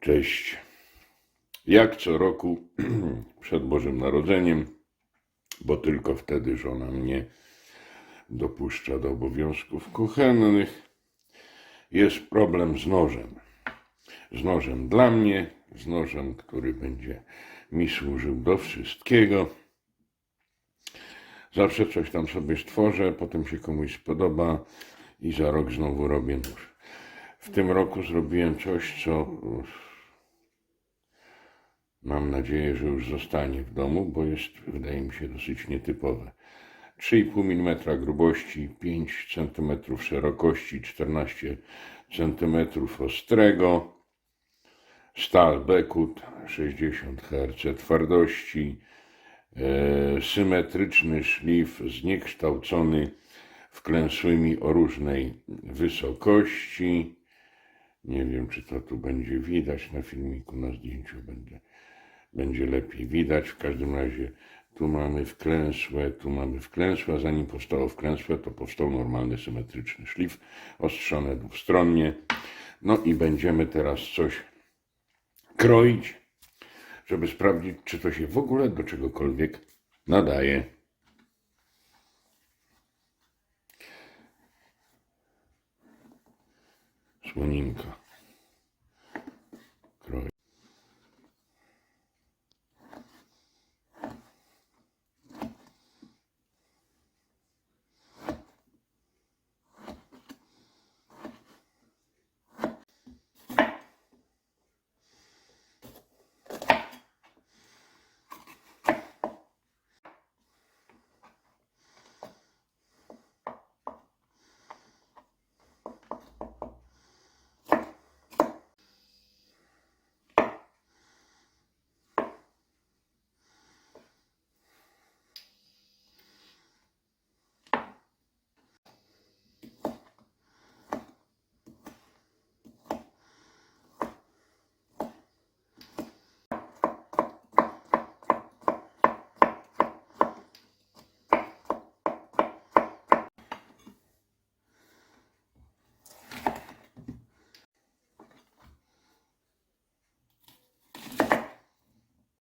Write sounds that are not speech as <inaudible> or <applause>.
Cześć. Jak co roku <clears throat> przed Bożym Narodzeniem, bo tylko wtedy żona mnie dopuszcza do obowiązków kuchennych, jest problem z nożem. Z nożem dla mnie, z nożem, który będzie mi służył do wszystkiego. Zawsze coś tam sobie stworzę, potem się komuś spodoba i za rok znowu robię nóż. W tym roku zrobiłem coś, co mam nadzieję, że już zostanie w domu, bo jest, wydaje mi się, dosyć nietypowe. 3,5 mm grubości, 5 cm szerokości, 14 cm ostrego, stal Bekut, 60 Hz twardości, e, symetryczny szlif zniekształcony wklęsłymi o różnej wysokości. Nie wiem, czy to tu będzie widać na filmiku, na zdjęciu będzie, będzie lepiej widać. W każdym razie tu mamy wklęsłe, tu mamy wklęsłe, zanim powstało wklęsłe, to powstał normalny symetryczny szlif, ostrzone dwustronnie. No i będziemy teraz coś kroić, żeby sprawdzić, czy to się w ogóle do czegokolwiek nadaje. Słoninka.